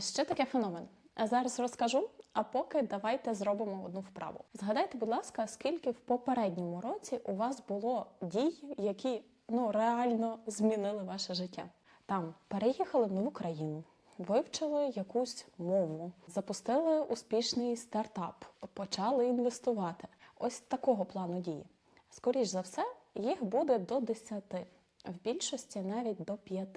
Що таке феномен? А Зараз розкажу, а поки давайте зробимо одну вправу. Згадайте, будь ласка, скільки в попередньому році у вас було дій, які ну реально змінили ваше життя. Там переїхали в нову країну, вивчили якусь мову, запустили успішний стартап, почали інвестувати. Ось такого плану дії. Скоріш за все, їх буде до 10, в більшості навіть до 5.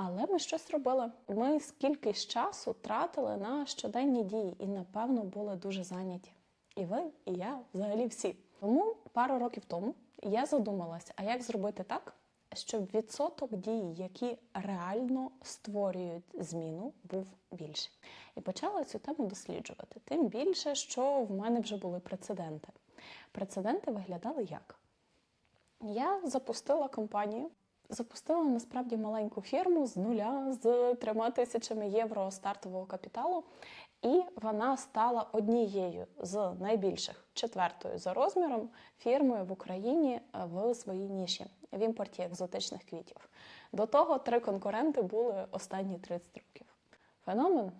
Але ми щось робили. Ми скільки ж часу тратили на щоденні дії і, напевно, були дуже зайняті. І ви, і я, взагалі всі. Тому пару років тому я задумалася, а як зробити так, щоб відсоток дій, які реально створюють зміну, був більший. І почала цю тему досліджувати. Тим більше, що в мене вже були прецеденти. Прецеденти виглядали як? Я запустила компанію, запустила насправді маленьку фірму з нуля з трьома тисячами євро стартового капіталу, і вона стала однією з найбільших четвертою за розміром фірмою в Україні е, в своїй ніші в імпорті екзотичних квітів. До того три конкуренти були останні 30 років. Феномен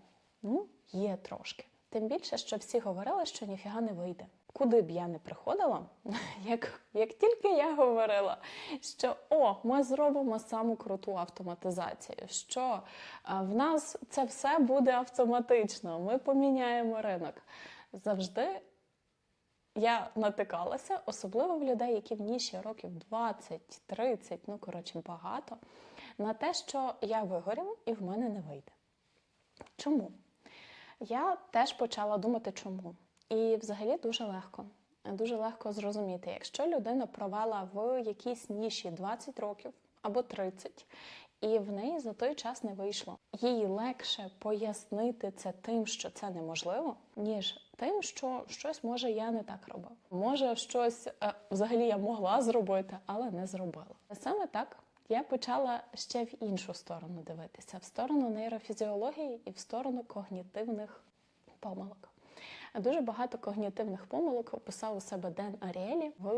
ну, є трошки. Тим більше, що всі говорили, що ніфіга не вийде. Куди б я не приходила, як, як тільки я говорила, що о, ми зробимо саму круту автоматизацію, що в нас це все буде автоматично, ми поміняємо ринок. Завжди я натикалася, особливо в людей, які в ніші років 20, 30, ну коротше, багато, на те, що я вигорю і в мене не вийде. Чому? Я теж почала думати, чому. І взагалі дуже легко. Дуже легко зрозуміти, якщо людина провела в якійсь ніші 20 років або 30, і в неї за той час не вийшло. Їй легше пояснити це тим, що це неможливо, ніж тим, що щось може я не так робив. Може, щось е, взагалі я могла зробити, але не зробила. Саме так я почала ще в іншу сторону дивитися: в сторону нейрофізіології і в сторону когнітивних помилок. Дуже багато когнітивних помилок описав у себе Ден Аріелі в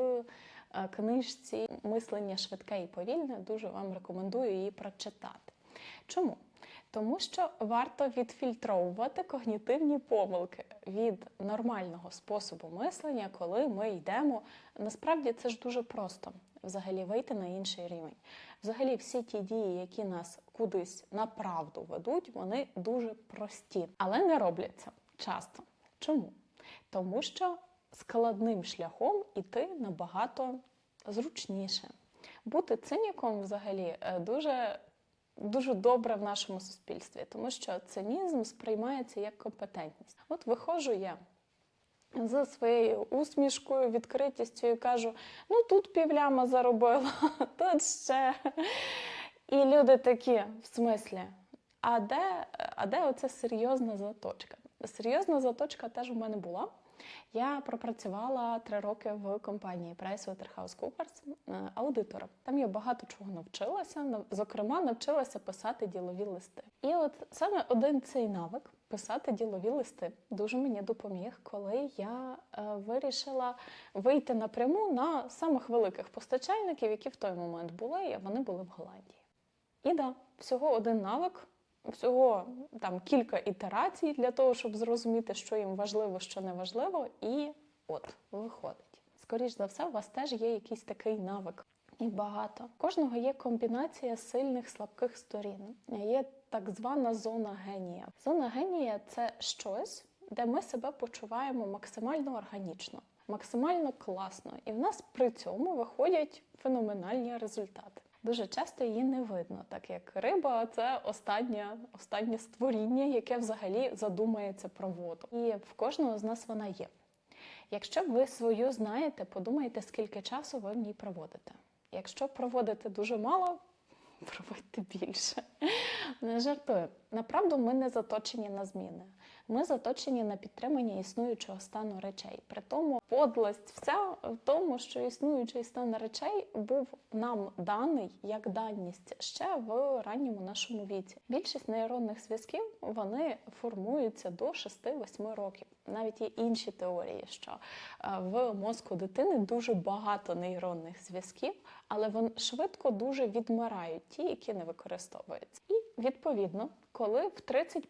е, книжці Мислення швидке і повільне. Дуже вам рекомендую її прочитати. Чому? Тому що варто відфільтровувати когнітивні помилки від нормального способу мислення, коли ми йдемо. Насправді це ж дуже просто взагалі вийти на інший рівень. Взагалі, всі ті дії, які нас кудись на правду ведуть, вони дуже прості, але не робляться часто. Чому? Тому що складним шляхом іти набагато зручніше. Бути циніком взагалі е, дуже, дуже добре в нашому суспільстві, тому що цинізм сприймається як компетентність. От виходжу я за своєю усмішкою, відкритістю і кажу: ну тут півляма заробила, тут ще. І люди такі, в смислі, а де, а де оця серйозна заточка? Серйозна заточка теж у мене була. Я пропрацювала три роки в компанії PricewaterhouseCoopers е, аудитором. Там я багато чого навчилася. Зокрема, навчилася писати ділові листи. І от саме один цей навик писати ділові листи дуже мені допоміг, коли я е, вирішила вийти напряму на самих великих постачальників, які в той момент були, і вони були в Голландії. І да, всього один навик, всього там кілька ітерацій для того, щоб зрозуміти, що їм важливо, що не важливо, і от виходить. Скоріш за все, у вас теж є якийсь такий навик. І багато. Кожного є комбінація сильних слабких сторін. Є так звана зона генія. Зона генія це щось, де ми себе почуваємо максимально органічно, максимально класно, і в нас при цьому виходять феноменальні результати. Дуже часто її не видно, так як риба це останнє, останнє створіння, яке взагалі задумається про воду. І в кожного з нас вона є. Якщо ви свою знаєте, подумайте, скільки часу ви в ній проводите. Якщо проводите дуже мало, проводьте більше. Не жартую. Направду, ми не заточені на зміни. Ми заточені на підтримання існуючого стану речей. При тому подлость вся в тому, що існуючий стан речей був нам даний як даність ще в ранньому нашому віці. Більшість нейронних зв'язків вони формуються до 6-8 років. Навіть є інші теорії, що е, в мозку дитини дуже багато нейронних зв'язків, але вони швидко дуже відмирають ті, які не використовуються. І Відповідно, коли в 30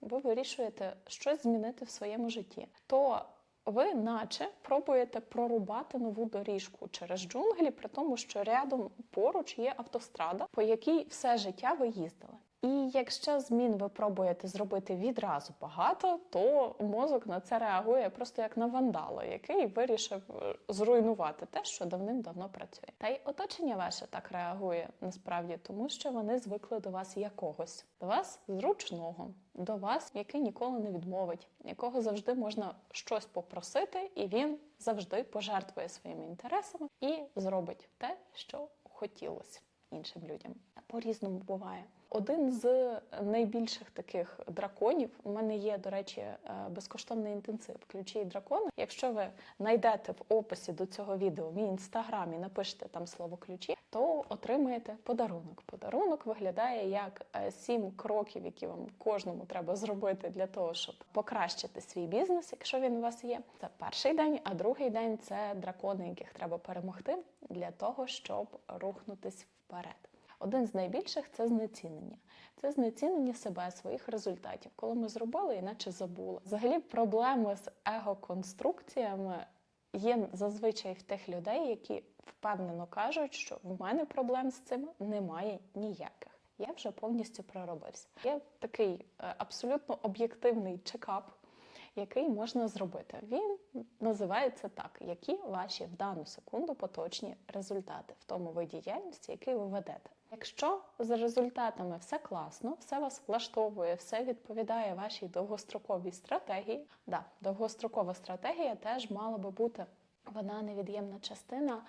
ви вирішуєте щось змінити в своєму житті, то ви наче пробуєте прорубати нову доріжку через джунглі, при тому, що рядом поруч є автострада, по якій все життя ви їздили. І якщо змін ви пробуєте зробити відразу багато, то мозок на це реагує просто як на вандала, який вирішив е, зруйнувати те, що давним-давно працює. Та й оточення ваше так реагує насправді, тому що вони звикли до вас якогось, до вас зручного, до вас, який ніколи не відмовить, якого завжди можна щось попросити, і він завжди пожертвує своїми інтересами і зробить те, що хотілося іншим людям. По-різному буває. Один з найбільших таких драконів у мене є, до речі, е, безкоштовний інтенсив ключі і дракони. Якщо ви знайдете в описі до цього відео в мій інстаграм і напишете там слово ключі, то отримаєте подарунок. Подарунок виглядає як е, сім кроків, які вам кожному треба зробити для того, щоб покращити свій бізнес, якщо він у вас є. Це перший день, а другий день це дракони, яких треба перемогти для того, щоб рухнутись вперед. Один з найбільших це знецінення. Це знецінення себе, своїх результатів. Коли ми зробили, іначе забули. Взагалі, проблеми з его-конструкціями є зазвичай в тих людей, які впевнено кажуть, що в мене проблем з цим немає ніяких. Я вже повністю проробився. Є такий е, абсолютно об'єктивний чекап, який можна зробити. Він називається так: які ваші в дану секунду поточні результати в тому виді діяльності, який ви ведете. Якщо з результатами все класно, все вас влаштовує, все відповідає вашій довгостроковій стратегії. Да, довгострокова стратегія теж мала би бути вона невід'ємна частина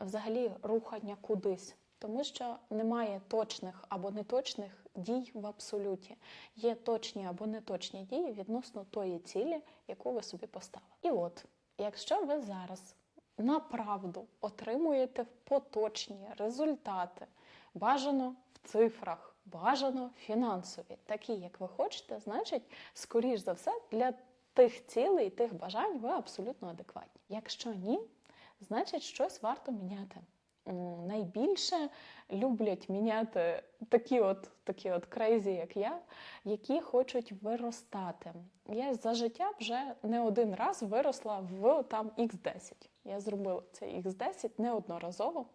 взагалі рухання кудись. Тому що немає точних або неточних дій в абсолюті. Є точні або неточні дії відносно тої цілі, яку ви собі поставили. І от, якщо ви зараз направду отримуєте поточні результати, бажано в цифрах, бажано фінансові, такі, як ви хочете, значить, скоріш за все, для тих цілей, тих бажань ви абсолютно адекватні. Якщо ні, значить щось варто міняти. Найбільше люблять міняти такі от такі от крейзі, як я, які хочуть виростати. Я за життя вже не один раз виросла в там X10. Я зробила цей X10 неодноразово.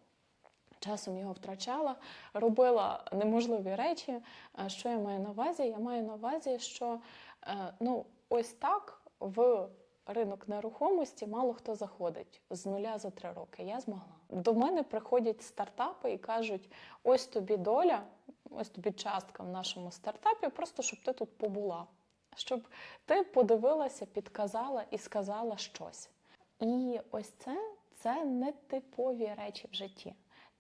Часом його втрачала, робила неможливі речі. А Що я маю на увазі? Я маю на увазі, що е, ну, ось так в ринок нерухомості мало хто заходить з нуля за три роки. Я змогла. До мене приходять стартапи і кажуть: ось тобі доля, ось тобі частка в нашому стартапі, просто щоб ти тут побула, щоб ти подивилася, підказала і сказала щось. І ось це, це не типові речі в житті.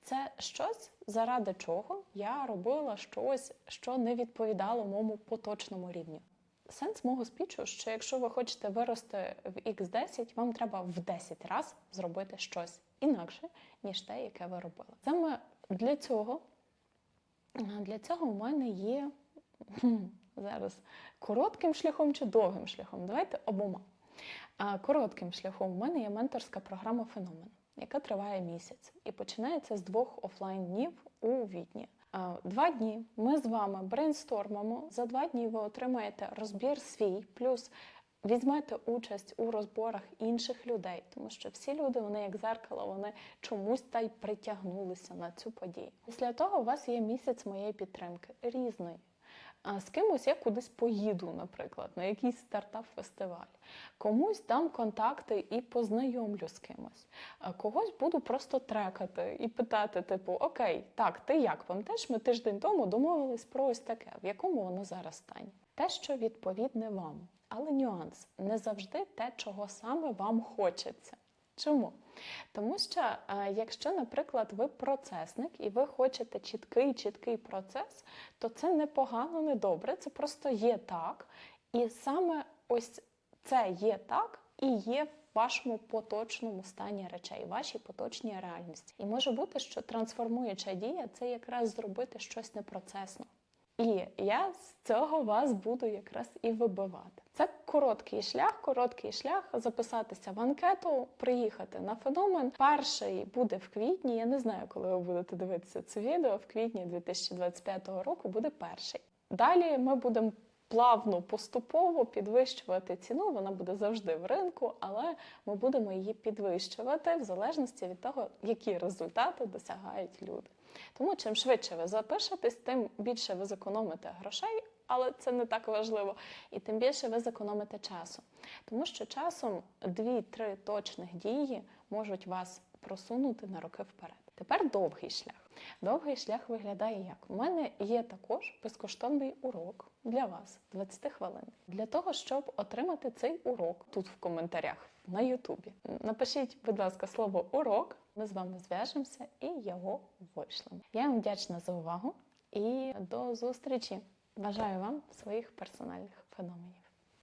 Це щось, заради чого я робила щось, що не відповідало моєму поточному рівню. Сенс мого спічу, що якщо ви хочете вирости в X10, вам треба в 10 разів зробити щось інакше, ніж те, яке ви робили. Саме для цього, для цього в мене є зараз коротким шляхом чи довгим шляхом. Давайте обома. Коротким шляхом в мене є менторська програма Феномен, яка триває місяць і починається з двох офлайн днів у Відні. Два дні ми з вами брейнстормимо. За два дні ви отримаєте розбір свій, плюс візьмете участь у розборах інших людей, тому що всі люди, вони як зеркало, вони чомусь та й притягнулися на цю подію. Після того у вас є місяць моєї підтримки різної. А з кимось я кудись поїду, наприклад, на якийсь стартап-фестиваль. Комусь дам контакти і познайомлю з кимось. А когось буду просто трекати і питати, типу, окей, так, ти як пам'ятаєш, ми тиждень тому домовились про ось таке, в якому воно зараз стані. Те, що відповідне вам. Але нюанс не завжди те, чого саме вам хочеться. Чому? Тому що, е, якщо, наприклад, ви процесник і ви хочете чіткий чіткий процес, то це не погано, не добре, це просто є так. І саме ось це є так і є в вашому поточному стані речей, вашій поточній реальності. І може бути, що трансформуюча дія це якраз зробити щось непроцесно. І я з цього вас буду якраз і вибивати. Це короткий шлях, короткий шлях записатися в анкету, приїхати на феномен. Перший буде в квітні. Я не знаю, коли ви будете дивитися це відео. В квітні 2025 року буде перший. Далі ми будемо плавно, поступово підвищувати ціну. Вона буде завжди в ринку, але ми будемо її підвищувати в залежності від того, які результати досягають люди. Тому чим швидше ви запишетесь, тим більше ви зекономите грошей, але це не так важливо, і тим більше ви зекономите часу. Тому що часом 2-3 точних дії можуть вас просунути на роки вперед. Тепер довгий шлях. Довгий шлях виглядає як? У мене є також безкоштовний урок для вас 20 хвилин. Для того, щоб отримати цей урок тут в коментарях на Ютубі. Напишіть, будь ласка, слово урок. Ми з вами зв'яжемося і його вийшлемо. Я вам вдячна за увагу і до зустрічі. Бажаю вам своїх персональних феноменів.